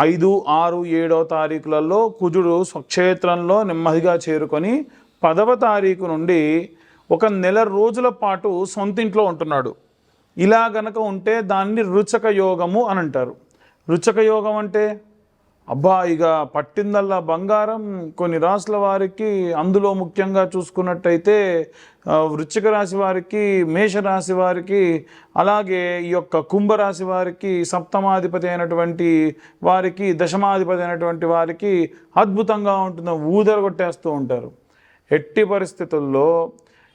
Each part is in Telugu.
ఐదు ఆరు ఏడవ తారీఖులలో కుజుడు స్వక్షేత్రంలో నెమ్మదిగా చేరుకొని పదవ తారీఖు నుండి ఒక నెల రోజుల పాటు సొంతింట్లో ఉంటున్నాడు. ఇలా గనక ఉంటే దాన్ని రుచక యోగము అని అంటారు. రుచక యోగం అంటే? అబ్బా ఇక పట్టిందల్లా బంగారం కొన్ని రాసుల వారికి అందులో ముఖ్యంగా చూసుకున్నట్టయితే వృశ్చిక రాశి వారికి మేషరాశి వారికి అలాగే ఈ యొక్క కుంభరాశి వారికి సప్తమాధిపతి అయినటువంటి వారికి దశమాధిపతి అయినటువంటి వారికి అద్భుతంగా ఉంటుందో ఊదర కొట్టేస్తూ ఉంటారు. ఎట్టి పరిస్థితుల్లో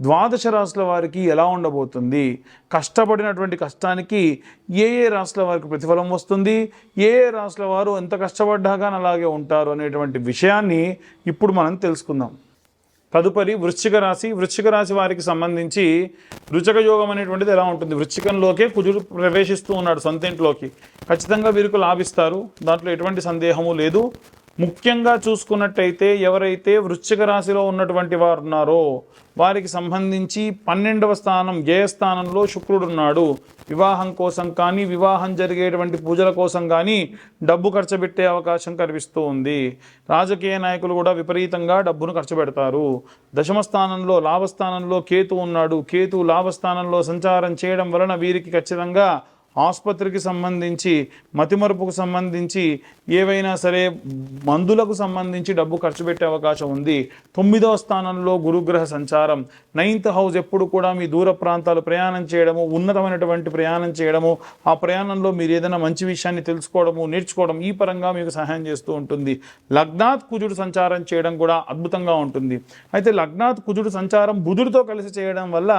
ద్వాదశ రాశుల వారికి ఎలా ఉండబోతుంది? కష్టపడినటువంటి కష్టానికి ఏ ఏ రాశుల వారికి ప్రతిఫలం వస్తుంది? ఏ ఏ రాశుల వారు ఎంత కష్టపడ్డా కానీ అలాగే ఉంటారు అనేటువంటి విషయాన్ని ఇప్పుడు మనం తెలుసుకుందాం. తదుపరి వృశ్చిక రాశి. వృశ్చిక రాశి వారికి సంబంధించి రుచక యోగం అనేటువంటిది ఎలా ఉంటుంది? వృశ్చికంలోకే కుజుడు ప్రవేశిస్తూ ఉన్నాడు సొంత ఇంట్లోకి. ఖచ్చితంగా వీరికి లాభిస్తారు. దాంట్లో ఎటువంటి సందేహము లేదు. ముఖ్యంగా చూసుకున్నట్టయితే ఎవరైతే వృశ్చిక రాశిలో ఉన్నటువంటి వారు ఉన్నారో వారికి సంబంధించి పన్నెండవ స్థానం జయస్థానంలో శుక్రుడు ఉన్నాడు. వివాహం కోసం కానీ వివాహం జరిగేటువంటి పూజల కోసం కానీ డబ్బు ఖర్చు పెట్టే అవకాశం కనిపిస్తూ ఉంది. రాజకీయ నాయకులు కూడా విపరీతంగా డబ్బును ఖర్చు పెడతారు. దశమ స్థానంలో లాభస్థానంలో కేతు ఉన్నాడు. కేతు లాభస్థానంలో సంచారం చేయడం వలన వీరికి ఖచ్చితంగా ఆసుపత్రికి సంబంధించి మతిమరుపుకు సంబంధించి ఏవైనా సరే మందులకు సంబంధించి డబ్బు ఖర్చు పెట్టే అవకాశం ఉంది. తొమ్మిదవ స్థానంలో గురుగ్రహ సంచారం నైన్త్ హౌస్ ఎప్పుడు కూడా మీ దూర ప్రాంతాలు ప్రయాణం చేయడము ఉన్నతమైనటువంటి ప్రయాణం చేయడము ఆ ప్రయాణంలో మీరు ఏదైనా మంచి విషయాన్ని తెలుసుకోవడము నేర్చుకోవడం ఈ పరంగా మీకు సహాయం చేస్తూ ఉంటుంది. లగ్నాత్ కుజుడు సంచారం చేయడం కూడా అద్భుతంగా ఉంటుంది. అయితే లగ్నాత్ కుజుడు సంచారం బుధుడితో కలిసి చేయడం వల్ల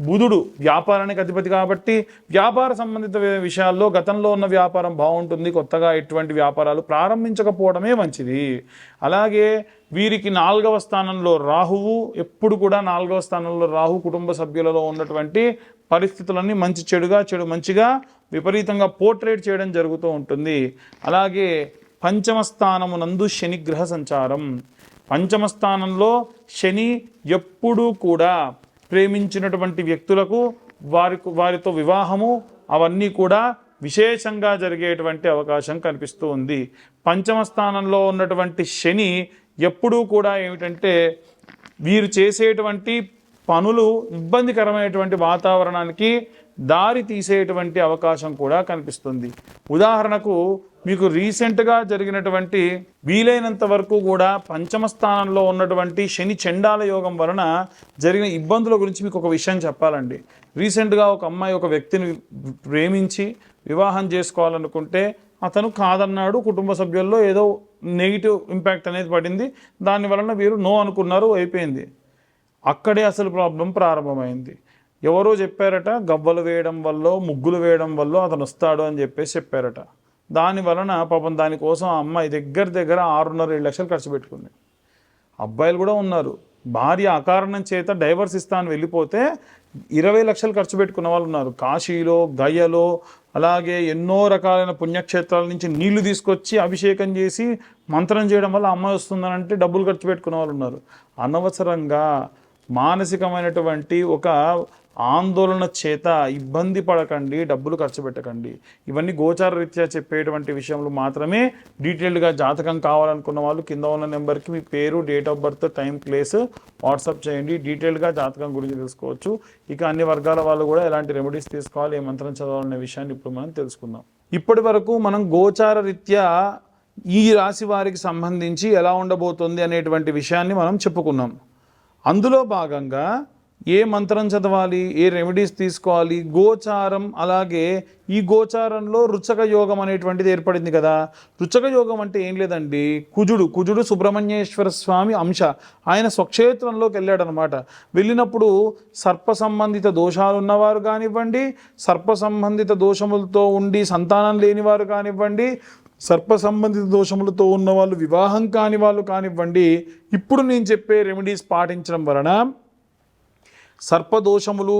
బుధుడు వ్యాపారానికి అధిపతి కాబట్టి వ్యాపార సంబంధిత విషయాల్లో గతంలో ఉన్న వ్యాపారం బాగుంటుంది కొత్తగా ఎటువంటి వ్యాపారాలు ప్రారంభించకపోవడమే మంచిది. అలాగే వీరికి నాలుగవ స్థానంలో రాహువు ఎప్పుడు కూడా నాలుగవ స్థానంలో రాహు కుటుంబ సభ్యులలో ఉన్నటువంటి పరిస్థితులన్నీ మంచి చెడుగా చెడు మంచిగా విపరీతంగా పోర్ట్రేట్ చేయడం జరుగుతూ ఉంటుంది. అలాగే పంచమ స్థానమునందు శనిగ్రహ సంచారం. పంచమ స్థానంలో శని ఎప్పుడూ కూడా ప్రేమించినటువంటి వ్యక్తులకు వారి వారితో వివాహము అవన్నీ కూడా విశేషంగా జరిగేటువంటి అవకాశం కనిపిస్తూ ఉంది. పంచమ స్థానంలో ఉన్నటువంటి శని ఎప్పుడూ కూడా ఏమిటంటే వీరు చేసేటువంటి పనులు ఇబ్బందికరమైనటువంటి వాతావరణానికి దారి తీసేటువంటి అవకాశం కూడా కనిపిస్తుంది. ఉదాహరణకు మీకు రీసెంట్గా జరిగినటువంటి వీలైనంత వరకు కూడా పంచమ స్థానంలో ఉన్నటువంటి శని చండాల యోగం వలన జరిగిన ఇబ్బందుల గురించి మీకు ఒక విషయం చెప్పాలండి. రీసెంట్గా ఒక అమ్మాయి ఒక వ్యక్తిని ప్రేమించి వివాహం చేసుకోవాలనుకుంటే అతను కాదన్నాడు కుటుంబ సభ్యుల్లో ఏదో నెగిటివ్ ఇంపాక్ట్ అనేది పడింది దాని వలన వీరు నో అనుకున్నారు అయిపోయింది. అక్కడే అసలు ప్రాబ్లం ప్రారంభమైంది. ఎవరో చెప్పారట గవ్వలు వేయడం వల్ల ముగ్గులు వేయడం వల్ల అతను వస్తాడు అని చెప్పేసి చెప్పారట. దాని వలన పాపం దానికోసం ఆ అమ్మాయి దగ్గర దగ్గర ఆరున్నర ఏడు లక్షలు ఖర్చు పెట్టుకుంది. అబ్బాయిలు కూడా ఉన్నారు. భార్య అకారణం చేత డైవర్స్ ఇస్తాను వెళ్ళిపోతే ఇరవై లక్షలు ఖర్చు పెట్టుకున్న వాళ్ళు ఉన్నారు. కాశీలో గయలో అలాగే ఎన్నో రకాలైన పుణ్యక్షేత్రాల నుంచి నీళ్ళు తీసుకొచ్చి అభిషేకం చేసి మంత్రం చేయడం వల్ల అమ్మాయి వస్తుందనంటే డబ్బులు ఖర్చు పెట్టుకున్న వాళ్ళు ఉన్నారు. అనవసరంగా మానసికమైనటువంటి ఒక ఆందోళన చేత ఇబ్బంది పడకండి డబ్బులు ఖర్చు పెట్టకండి. ఇవన్నీ గోచార రీత్యా చెప్పేటువంటి విషయంలో మాత్రమే డీటెయిల్డ్గా జాతకం కావాలనుకున్న వాళ్ళు కింద ఉన్న నెంబర్కి మీ పేరు date of birth time place WhatsApp చేయండి. డీటెయిల్డ్గా జాతకం గురించి తెలుసుకోవచ్చు. ఇక అన్ని వర్గాల వాళ్ళు కూడా ఎలాంటి రెమెడీస్ తీసుకోవాలి ఏ మంత్రం చదవాలనే విషయాన్ని ఇప్పుడు మనం తెలుసుకుందాం. ఇప్పటి వరకు మనం గోచార రీత్యా ఈ రాశి వారికి సంబంధించి ఎలా ఉండబోతుంది అనేటువంటి విషయాన్ని మనం చెప్పుకున్నాం. అందులో భాగంగా ఏ మంత్రం చదవాలి ఏ రెమెడీస్ తీసుకోవాలి గోచారం అలాగే ఈ గోచారంలో రుచక యోగం అనేటువంటిది ఏర్పడింది కదా. రుచక యోగం అంటే ఏం లేదండి కుజుడు కుజుడు సుబ్రహ్మణ్యేశ్వర స్వామి అంశ. ఆయన స్వక్షేత్రంలోకి వెళ్ళాడనమాట. వెళ్ళినప్పుడు సర్ప సంబంధిత దోషాలు ఉన్నవారు కానివ్వండి సర్ప సంబంధిత దోషములతో ఉండి సంతానం లేనివారు కానివ్వండి సర్ప సంబంధిత దోషములతో ఉన్న వాళ్ళు వివాహం కాని వాళ్ళు కానివ్వండి ఇప్పుడు నేను చెప్పే రెమెడీస్ పాటించడం వలన సర్పదోషములు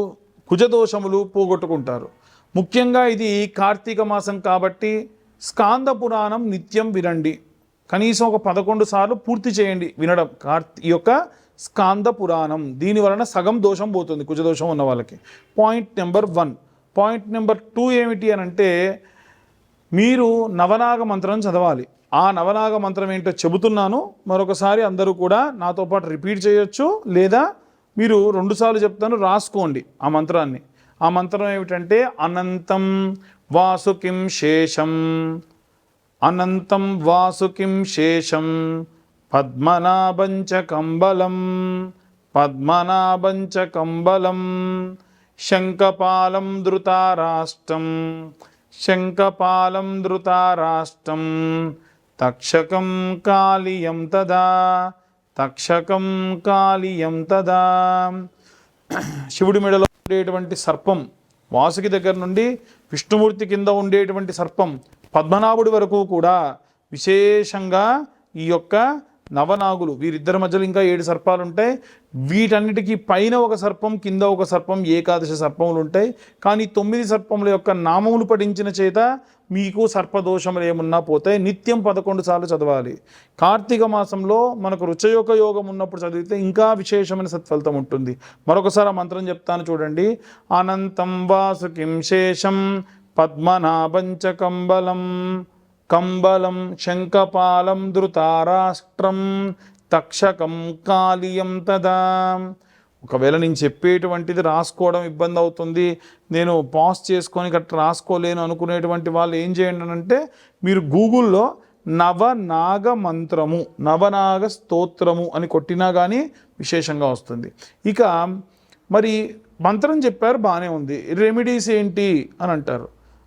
కుజదోషములు పోగొట్టుకుంటారు. ముఖ్యంగా ఇది కార్తీక మాసం కాబట్టి స్కాంద పురాణం నిత్యం వినండి. కనీసం ఒక పదకొండు సార్లు పూర్తి చేయండి వినడం. కార్తీ ఈ యొక్క స్కాంద పురాణం. దీని వలన సగం దోషం పోతుంది కుజదోషం ఉన్న వాళ్ళకి. Point number one point number two ఏమిటి అని అంటే మీరు నవనాగ మంత్రం చదవాలి. ఆ నవనాగ మంత్రం ఏంటో చెబుతున్నాను. మరొకసారి అందరూ కూడా నాతో పాటు రిపీట్ చేయొచ్చు. లేదా మీరు రెండుసార్లు చెప్తాను రాసుకోండి ఆ మంత్రాన్ని. ఆ మంత్రం ఏమిటంటే అనంతం వాసుకిం శేషం అనంతం వాసుకిం శేషం పద్మనాభంచ కంబలం పద్మనాభంచ కంబలం శంఖపాలం ధృతారాష్టం శంఖపాలం ధృతారాష్టం తక్షకం కాళీయం తదా తక్షకం కాళీయం తదా. శివుడి మెడలో ఉండేటువంటి సర్పం వాసుకి దగ్గర నుండి విష్ణుమూర్తి కింద ఉండేటువంటి సర్పం పద్మనాభుడి వరకు కూడా విశేషంగా ఈ యొక్క నవనాగులు వీరిద్దరి మధ్యలో ఇంకా ఏడు సర్పాలు ఉంటాయి వీటన్నిటికీ పైన ఒక సర్పం కింద ఒక సర్పం ఏకాదశ సర్పములు ఉంటాయి కానీ తొమ్మిది సర్పముల యొక్క నామములు పఠించిన చేత మీకు సర్పదోషములు ఏమున్నా పోతాయి. నిత్యం పదకొండు సార్లు చదవాలి. కార్తీక మాసంలో మనకు రుచయోగ యోగం ఉన్నప్పుడు చదివితే ఇంకా విశేషమైన సత్ఫలితం ఉంటుంది. మరొకసారి ఆ మంత్రం చెప్తాను చూడండి. అనంతం వాసుకిం శేషం పద్మనాభంచ కంబలం. కంబలం శంఖపాలం ధృతారాష్ట్రం తక్షకం కాళియం తదా. ఒకవేళ నేను చెప్పేటువంటిది రాసుకోవడం ఇబ్బంది అవుతుంది నేను పాస్ చేసుకొని గట్రా రాసుకోలేను అనుకునేటువంటి వాళ్ళు ఏం చేయండి అంటే మీరు గూగుల్లో నవనాగ మంత్రము నవనాగ స్తోత్రము అని కొట్టినా కానీ విశేషంగా వస్తుంది. ఇక మరి మంత్రం చెప్పారు బాగానే ఉంది. రెమెడీస్ ఏంటి అని అంటారు.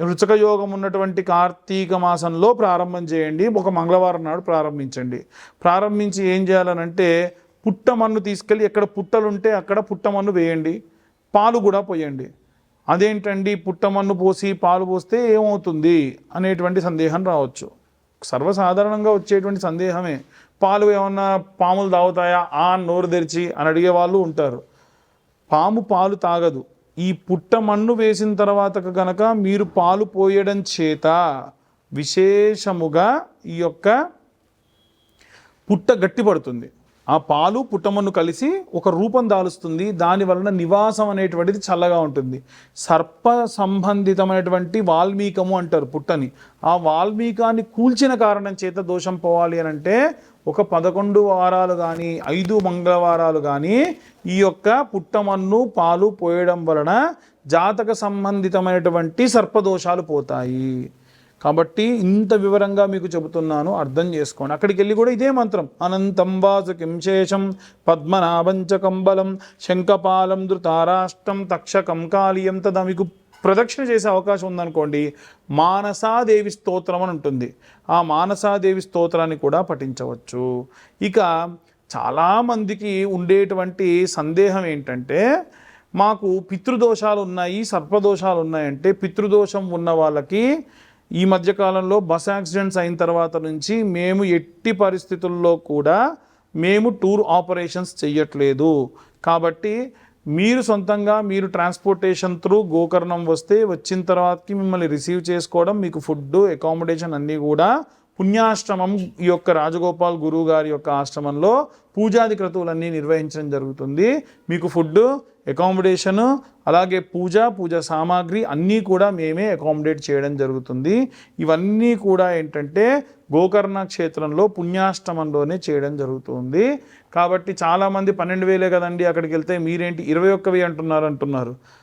రుచక యోగం ఉన్నటువంటి కార్తీక మాసంలో ప్రారంభం చేయండి. ఒక మంగళవారం నాడు ప్రారంభించండి. ప్రారంభించి ఏం చేయాలనంటే పుట్టమన్ను తీసుకెళ్ళి ఎక్కడ పుట్టలు ఉంటే అక్కడ పుట్టమన్ను వేయండి. పాలు కూడా పోయండి. అదేంటండి? పుట్టమన్ను పోసి పాలు పోస్తే ఏమవుతుంది? అనేటువంటి సందేహం రావచ్చు. సర్వసాధారణంగా వచ్చేటువంటి సందేహమే. పాలు ఏమన్నా పాములు తాగుతాయా? ఆ నోరు తెరిచి అని అడిగే వాళ్ళు ఉంటారు. పాము పాలు తాగదు. ఈ పుట్ట మన్ను వేసిన తర్వాత గనక మీరు పాలు పోయడం చేత విశేషముగా ఈ యొక్క పుట్ట గట్టిపడుతుంది. ఆ పాలు పుట్టమన్ను కలిసి ఒక రూపం దాలుస్తుంది. దాని వలన నివాసం అనేటువంటిది చల్లగా ఉంటుంది. సర్ప సంబంధితమైనటువంటి వాల్మీకము అంటారు పుట్టని. ఆ వాల్మీకాన్ని కూల్చిన కారణం చేత దోషం పోవాలి అని అంటే ఒక పదకొండు వారాలు కానీ ఐదు మంగళవారాలు కానీ ఈ యొక్క పుట్టమన్ను పాలు పోయడం వలన జాతక సంబంధితమైనటువంటి సర్పదోషాలు పోతాయి. కాబట్టి ఇంత వివరంగా మీకు చెబుతున్నాను అర్థం చేసుకోండి. అక్కడికి వెళ్ళి కూడా ఇదే మంత్రం. అనంతం వాసు కింశేషం పద్మనాభంచ కంబలం శంఖపాలం ధృతారాష్టం తక్షకం కాళీయం తదా మీకు ప్రదక్షిణ చేసే అవకాశం ఉందనుకోండి మానసాదేవి స్తోత్రం అని ఉంటుంది. ఆ మానసాదేవి స్తోత్రాన్ని కూడా పఠించవచ్చు. ఇక చాలామందికి ఉండేటువంటి సందేహం ఏంటంటే మాకు పితృదోషాలు ఉన్నాయి సర్పదోషాలు ఉన్నాయంటే పితృదోషం ఉన్న వాళ్ళకి ఈ మధ్యకాలంలో బస్ యాక్సిడెంట్స్ అయిన తర్వాత నుంచి మేము ఎట్టి పరిస్థితుల్లో కూడా మేము టూర్ ఆపరేషన్స్ చెయ్యట్లేదు. కాబట్టి మీరు సొంతంగా మీరు ట్రాన్స్పోర్టేషన్ త్రూ గోకర్ణం వస్తే వచ్చిన తర్వాతకి మిమ్మల్ని రిసీవ్ చేసుకోవడం మీకు ఫుడ్ అకామిడేషన్ అన్నీ కూడా పుణ్యాశ్రమం ఈ యొక్క రాజగోపాల్ గురువు గారి యొక్క ఆశ్రమంలో పూజాది క్రతువులన్నీ నిర్వహించడం జరుగుతుంది. మీకు ఫుడ్ అకామిడేషను అలాగే పూజ పూజ సామాగ్రి అన్నీ కూడా మేమే అకామిడేట్ చేయడం జరుగుతుంది. ఇవన్నీ కూడా ఏంటంటే గోకర్ణ క్షేత్రంలో పుణ్యాష్టమంలోనే చేయడం జరుగుతుంది. కాబట్టి చాలామంది పన్నెండు వేలే కదండి అక్కడికి వెళ్తే మీరేంటి ఇరవై ఒక్కవి అంటున్నారు అంటున్నారు.